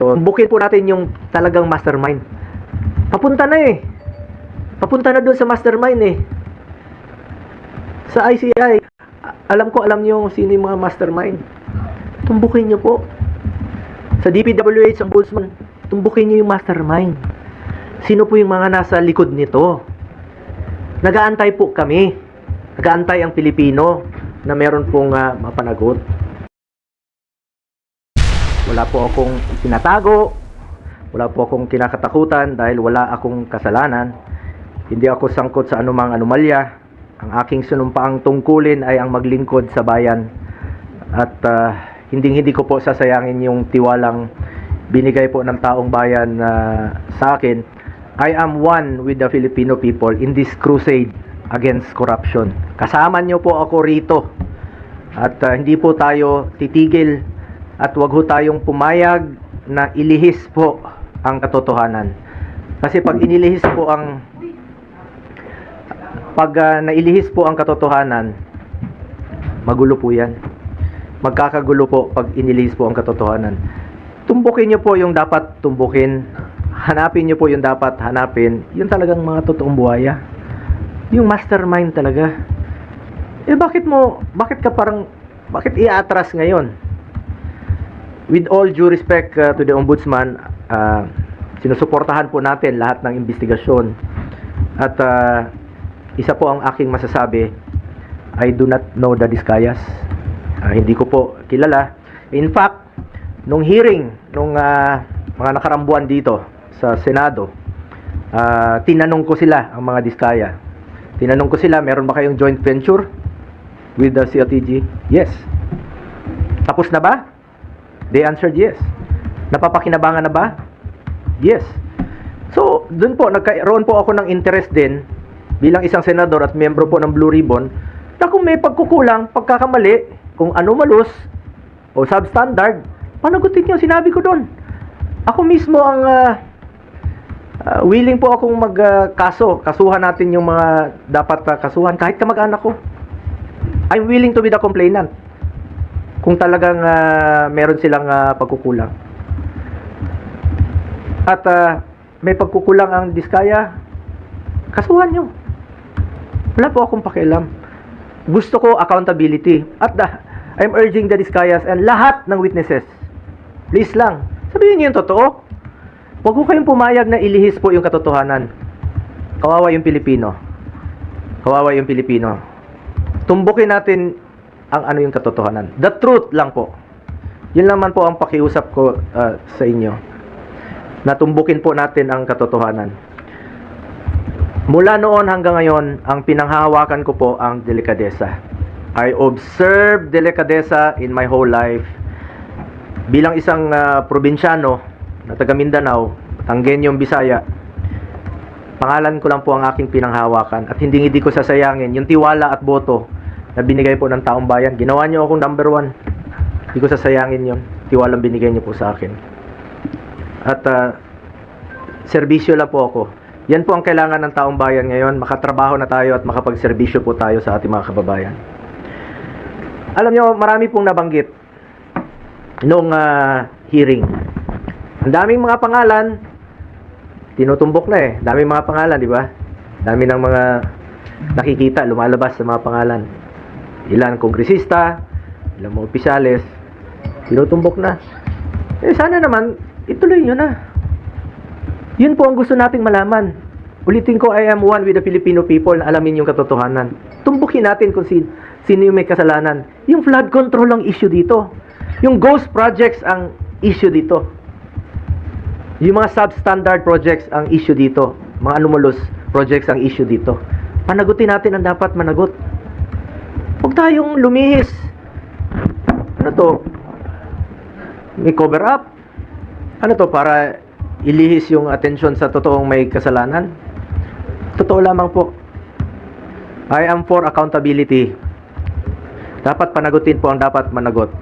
Bukin po natin yung talagang mastermind. Papunta na eh. Papunta na doon sa mastermind eh. Sa ICI, alam ko, alam niyo sino yung mga mastermind. Tumbukin niyo po. Sa DPWH, Ombudsman, tumbukin niyo yung mastermind. Sino po yung mga nasa likod nito? Nagaantay po kami. Nagaantay ang Pilipino na meron pong ah, mapanagot. Wala po akong tinatago. Wala po akong kinakatakutan dahil wala akong kasalanan. Hindi ako sangkot sa anumang anomalya. Ang aking sinumpaang tungkulin ay ang maglingkod sa bayan. At ah, hindi hindi ko po sasayangin yung tiwalang binigay po ng taong bayan na sa akin. I am one with the Filipino people in this crusade against corruption. Kasama niyo po ako rito. At ah, hindi po tayo titigil at wag ho tayong pumayag na ilihis po ang katotohanan. Kasi pag inilihis po ang pag ah, nailihis po ang katotohanan, magulo po 'yan. Magkakagulo po pag inilihis po ang katotohanan. Tumbukin niyo po yung dapat tumbukin. Hanapin niyo po yung dapat hanapin. Yun talagang mga totoong buhaya. Yung mastermind talaga. Eh bakit mo, bakit ka parang, bakit i-atras ngayon? With all due respect uh, to the ombudsman, uh, sinusuportahan po natin lahat ng investigasyon. At uh, isa po ang aking masasabi, I do not know the Discayas. Ah, hindi ko po kilala. In fact, nung hearing, nung ah, mga nakarambuan dito sa Senado, ah, tinanong ko sila, ang mga Diskaya. Tinanong ko sila, meron ba kayong joint venture with the CLTG? Yes. Tapos na ba? They answered yes. Napapakinabangan na ba? Yes. So, dun po, nagkaroon po ako ng interest din bilang isang senador at miyembro po ng Blue Ribbon na kung may pagkukulang, pagkakamali, kung anomalous o substandard, panagutin niyo, sinabi ko doon. Ako mismo ang ah, ah, willing po akong magkaso. kasuhan natin yung mga dapat ah, kasuhan kahit kamag-anak ko. I'm willing to be the complainant. Kung talagang ah, meron silang ah, pagkukulang. At ah, may pagkukulang ang diskaya, kasuhan nyo. Wala po akong pakialam. Gusto ko accountability. At the, I'm urging the Discayas and lahat ng witnesses. Please lang, sabihin niyo yung totoo. Huwag ko kayong pumayag na ilihis po yung katotohanan. Kawawa yung Pilipino. Kawawa yung Pilipino. Tumbukin natin ang ano yung katotohanan. The truth lang po. Yun naman po ang pakiusap ko uh, sa inyo. Natumbukin po natin ang katotohanan. Mula noon hanggang ngayon, ang pinanghahawakan ko po ang delikadesa. I observe delikadesa in my whole life. Bilang isang ah, probinsyano na taga Mindanao, Tanggenyong Bisaya, pangalan ko lang po ang aking pinanghawakan at hindi hindi ko sasayangin yung tiwala at boto na binigay po ng taong bayan. Ginawa niyo akong number one. Hindi ko sasayangin yon tiwalang binigay niyo po sa akin. At ah, serbisyo lang po ako. Yan po ang kailangan ng taong bayan ngayon. Makatrabaho na tayo at makapagserbisyo po tayo sa ating mga kababayan. Alam nyo, marami pong nabanggit nung ah, hearing. Ang daming mga pangalan, tinutumbok na eh. Daming mga pangalan, di ba? Dami ng mga nakikita, lumalabas sa mga pangalan. Ilan kongresista, ilan mga opisyales, tinutumbok na. Eh sana naman, ituloy nyo na. Yun po ang gusto nating malaman. Ulitin ko, I am one with the Filipino people na alamin yung katotohanan. Tumbukin natin kung sin, sino yung may kasalanan. Yung flood control ang issue dito. Yung ghost projects ang issue dito. Yung mga substandard projects ang issue dito. Mga anomalous projects ang issue dito. Panagutin natin ang dapat managot. Huwag tayong lumihis. Ano to? May cover up? Ano to? Para ilihis yung atensyon sa totoong may kasalanan? Totoo lamang po. I am for accountability. Dapat panagutin po ang dapat managot.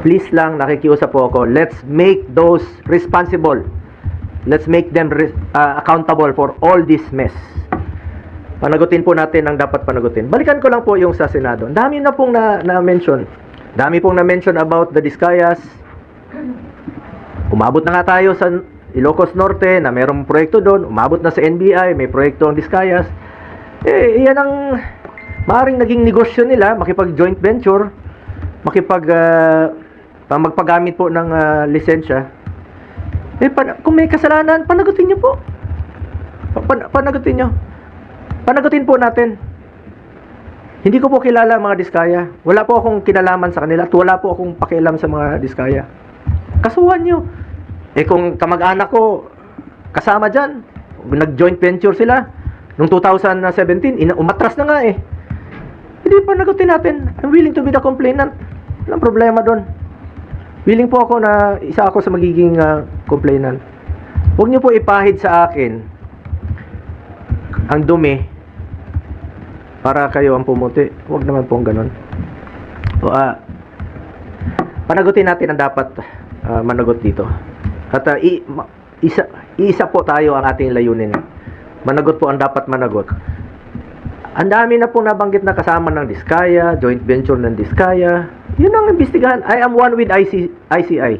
Please lang, nakikiusap po ako. Let's make those responsible. Let's make them uh, accountable for all this mess. Panagutin po natin ang dapat panagutin. Balikan ko lang po yung sa Senado. Dami na pong na- na-mention. Dami pong na-mention about the Discayas, Umabot na nga tayo sa Ilocos Norte na mayroong proyekto doon. Umabot na sa NBI, may proyekto ang Discayas. Eh, yan ang maaaring naging negosyo nila, makipag joint venture, makipag pa- magpagamit po ng ah, lisensya. Eh, pan- kung may kasalanan, panagutin niyo po. Pa- pan- panagutin niyo. Panagutin po natin. Hindi ko po kilala ang mga diskaya. Wala po akong kinalaman sa kanila at wala po akong pakialam sa mga diskaya. Kasuhan nyo. Eh kung kamag-anak ko kasama dyan, nag-joint venture sila, noong 2017, ina- umatras na nga eh. Hindi pa nagutin natin. I'm willing to be the complainant. Walang problema doon. Willing po ako na isa ako sa magiging ah, complainant. Huwag niyo po ipahid sa akin ang dumi para kayo ang pumuti. Huwag naman pong ganun. O, ah, panagutin natin ang dapat ah, managot dito. At ah, i- ma- isa, isa po tayo ang ating layunin. Managot po ang dapat managot. Ang dami na pong nabanggit na kasama ng Diskaya, joint venture ng Diskaya. Yun ang imbestigahan. I am one with IC, ICI.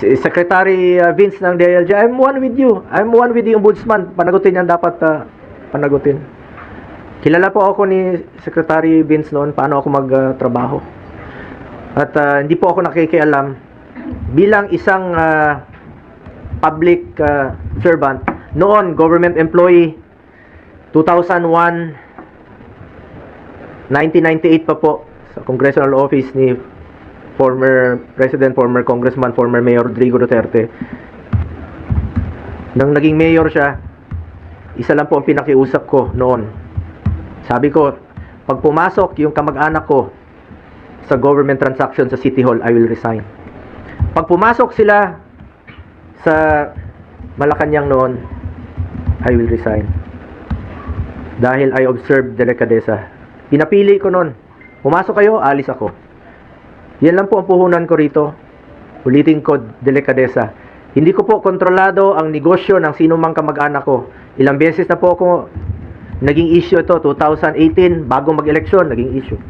Si Secretary uh, Vince ng DILG, I'm one with you. I'm one with the Ombudsman. Panagutin yan dapat uh, panagutin. Kilala po ako ni Secretary Vince noon paano ako magtrabaho. At uh, hindi po ako nakikialam bilang isang uh, public uh, servant noon government employee 2001 1998 pa po sa congressional office ni former president, former congressman, former mayor Rodrigo Duterte. Nang naging mayor siya, isa lang po ang pinakiusap ko noon. Sabi ko, pag pumasok yung kamag-anak ko sa government transaction sa City Hall, I will resign. Pag pumasok sila sa Malacanang noon, I will resign. Dahil I observed delikadesa. Pinapili ko noon. Pumasok kayo, alis ako. Yan lang po ang puhunan ko rito. Ulitin ko, delikadesa. Hindi ko po kontrolado ang negosyo ng sino mang kamag-anak ko. Ilang beses na po ako naging issue ito, 2018, bago mag-eleksyon, naging issue.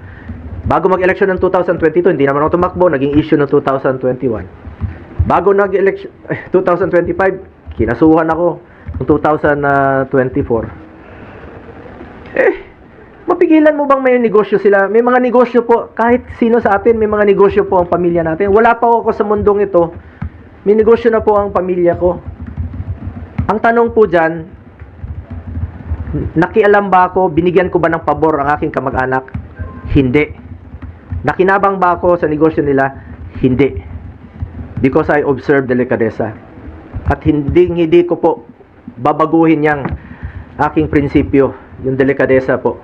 Bago mag-eleksyon ng 2022, hindi naman ako tumakbo, naging issue ng 2021. Bago nag-eleksyon, 2025, kinasuhan ako ng 2024. Eh, mapigilan mo bang may negosyo sila? May mga negosyo po, kahit sino sa atin, may mga negosyo po ang pamilya natin. Wala pa ako sa mundong ito, may negosyo na po ang pamilya ko. Ang tanong po dyan, nakialam ba ako, binigyan ko ba ng pabor ang aking kamag-anak? Hindi. Nakinabang ba ako sa negosyo nila? Hindi. Because I observe delikadesa. At hindi, hindi ko po babaguhin yang aking prinsipyo, yung delikadesa po.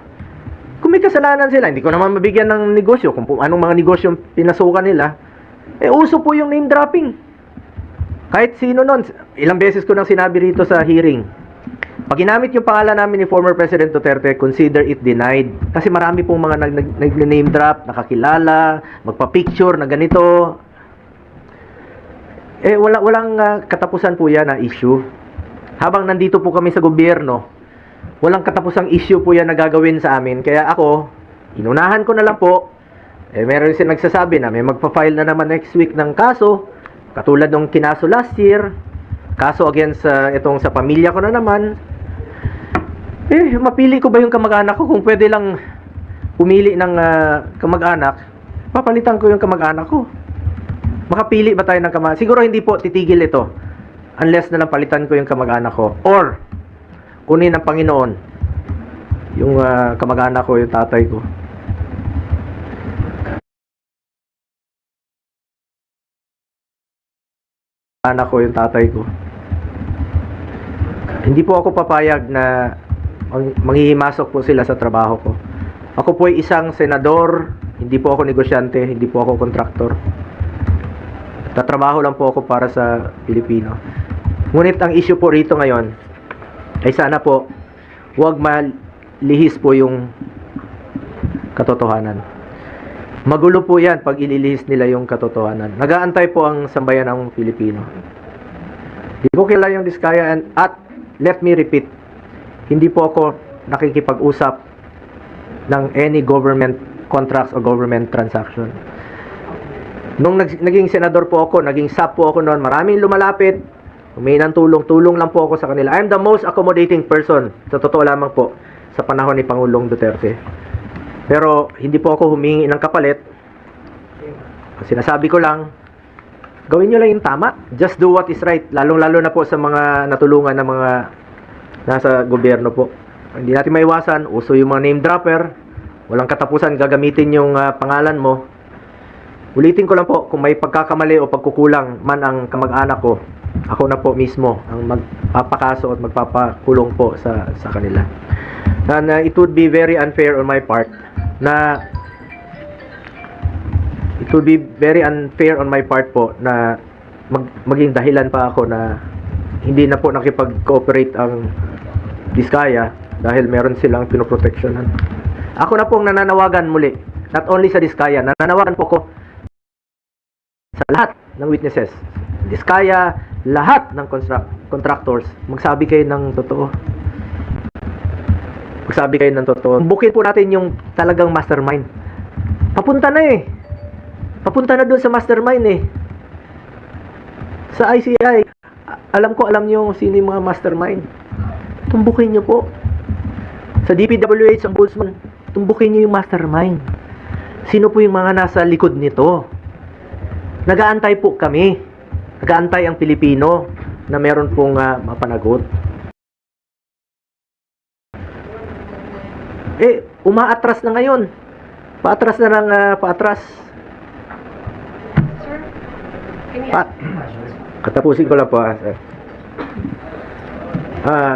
Kung may kasalanan sila, hindi ko naman mabigyan ng negosyo, kung anong mga negosyo pinasukan nila, eh uso po yung name dropping. Kahit sino nun, ilang beses ko nang sinabi rito sa hearing, pag ginamit yung pangalan namin ni former President Duterte, consider it denied. Kasi marami pong mga nag, nag, nag-name drop, nakakilala, magpa-picture na ganito. Eh, wala, walang ah, katapusan po yan na issue. Habang nandito po kami sa gobyerno, walang katapusang issue po yan na gagawin sa amin. Kaya ako, inunahan ko na lang po. Eh, meron siya nagsasabi na may magpa-file na naman next week ng kaso. Katulad nung kinaso last year. Kaso against sa itong sa pamilya ko na naman. Eh, mapili ko ba yung kamag-anak ko? Kung pwede lang pumili ng ah, kamag-anak, papalitan ko yung kamag-anak ko. Makapili ba tayo ng kamag Siguro hindi po titigil ito. Unless na lang palitan ko yung kamag-anak ko. Or, kunin ng Panginoon yung ah, kamag-anak ko, yung tatay ko. Anak ko, yung tatay ko. Hindi po ako papayag na manghihimasok po sila sa trabaho ko. Ako po ay isang senador, hindi po ako negosyante, hindi po ako kontraktor. Tatrabaho lang po ako para sa Pilipino. Ngunit ang issue po rito ngayon ay sana po huwag malihis po yung katotohanan. Magulo po yan pag ililihis nila yung katotohanan. Nagaantay po ang sambayan ng Pilipino. Hindi ko kilala yung Diskaya and at let me repeat, hindi po ako nakikipag-usap ng any government contracts or government transaction. Nung nag- naging senador po ako, naging SAP po ako noon, maraming lumalapit, humingi ng tulong, tulong lang po ako sa kanila. I'm the most accommodating person, sa totoo lamang po, sa panahon ni Pangulong Duterte. Pero hindi po ako humingi ng kapalit. Sinasabi ko lang, gawin nyo lang yung tama. Just do what is right. Lalong-lalo na po sa mga natulungan ng mga nasa gobyerno po. Hindi natin maiwasan, uso yung mga name dropper, walang katapusan gagamitin yung ah, pangalan mo. Ulitin ko lang po, kung may pagkakamali o pagkukulang man ang kamag-anak ko, ako na po mismo ang magpapakaso at magpapakulong po sa sa kanila. And uh, it would be very unfair on my part na it would be very unfair on my part po na mag, maging dahilan pa ako na hindi na po nakipag-cooperate ang Diskaya dahil meron silang pinoproteksyonan. Ako na pong nananawagan muli, not only sa Diskaya, nananawagan po ko sa lahat ng witnesses. Diskaya, lahat ng contractors, magsabi kayo ng totoo. Magsabi kayo ng totoo. Bukin po natin yung talagang mastermind. Papunta na eh. Papunta na doon sa mastermind eh. Sa ICI, alam ko alam niyo sino yung mga mastermind. Tumbukin niyo po. Sa DPWH, ang Ombudsman, tumbukin niyo yung mastermind. Sino po yung mga nasa likod nito? Nagaantay po kami. Nagaantay ang Pilipino na meron pong ah, mapanagot. Eh, umaatras na ngayon. Paatras na ng ah, paatras. Sir, can you Pa-? Katapusin ko lang po. ah. Ah,